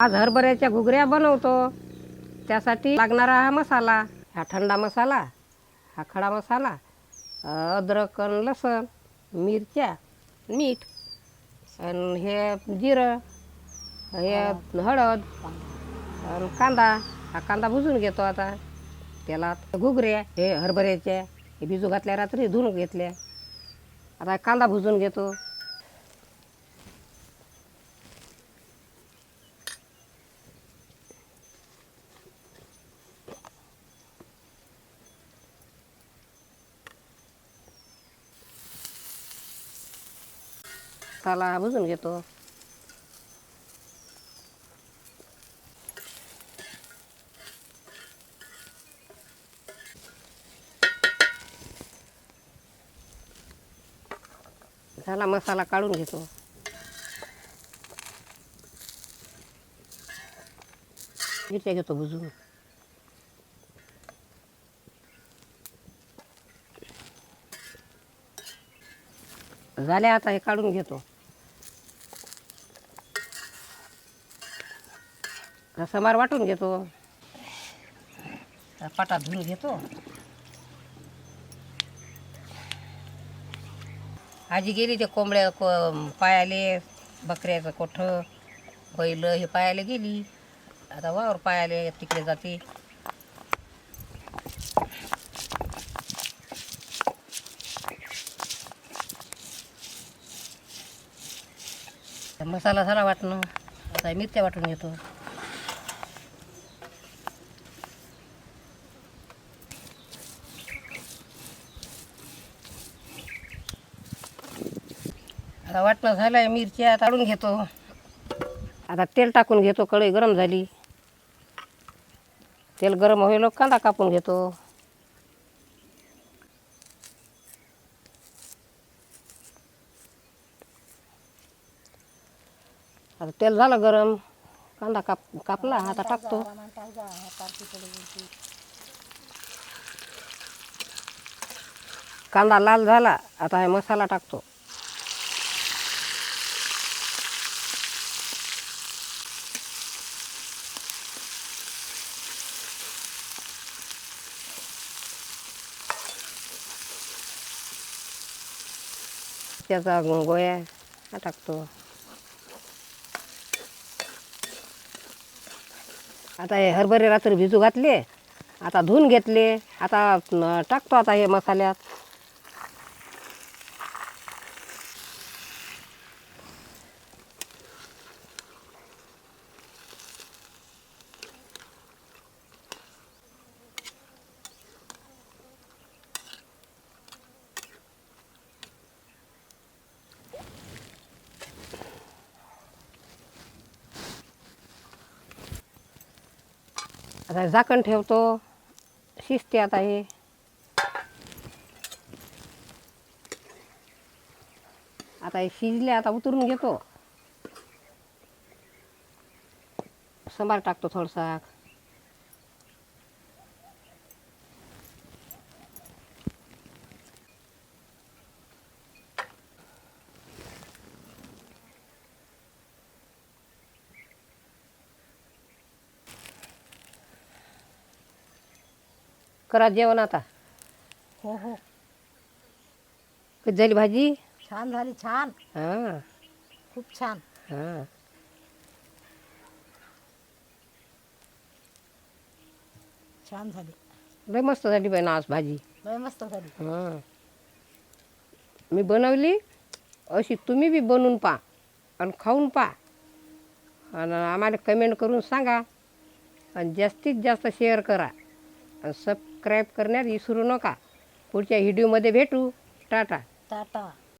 आज हरभऱ्याच्या घुगऱ्या बनवतो. त्यासाठी लागणारा हा मसाला हा थंडा मसाला हा खडा मसाला अद्रक लसूण लसण मिरच्या मीठ आणि हे जिरं हे हळद आणि कांदा. हा कांदा भुजून घेतो आता त्याला घुगऱ्या हे हरभऱ्याच्या हे भिजू घातल्या रात्री धुवून घेतल्या. आता कांदा भुजून घेतो. मसाला भुजून घेतो. झाला मसाला काढून घेतो. मिरच्या घेतो भुजून झाल्या आता हे काढून घेतो. समार वाटून घेतो. पाटात धुवून घेतो. आजी गेली ते कोंबड्या को पायाले बकऱ्याचं कोठ बैल हे पायाले गेली. आता वावर पायाले तिकडे जाते. मसाला झाला वाटणं. आता मिरच्या वाटून घेतो. आता वाटणं झालंय मिरच्या ताळून घेतो. आता तेल टाकून घेतो कढई गरम झाली. तेल गरम होईल कांदा कापून घेतो. आता तेल झालं गरम. कांदा काप कापला आता टाकतो. कांदा लाल झाला आता हे मसाला टाकतो. त्याचा गोळ्या हा टाकतो आता हे हरभरे रात्री भिजू घातले आता धुवून घेतले आता टाकतो आता हे मसाल्यात आता झाकण ठेवतो. शिजते आता हे. आता हे शिजले आता उतरून घेतो. सांबार टाकतो थोडसा. करा जेवण आता. हो हो. कधी झाली भाजी? छान झाली छान. हां. खूप छान. हां. छान झाली. लय मस्त झाली बाई ना आज भाजी. लय मस्त झाली. हां. मी बनवली अशी तुम्ही बी बनवून पा आणि खाऊन पा. आणि आम्हाला कमेंट करून सांगा. आणि जास्तीत जास्त शेअर करा. आणि सबस्क्राईब करण्यात विसरू नका. पुढच्या व्हिडिओमध्ये भेटू. टाटा. टाटा.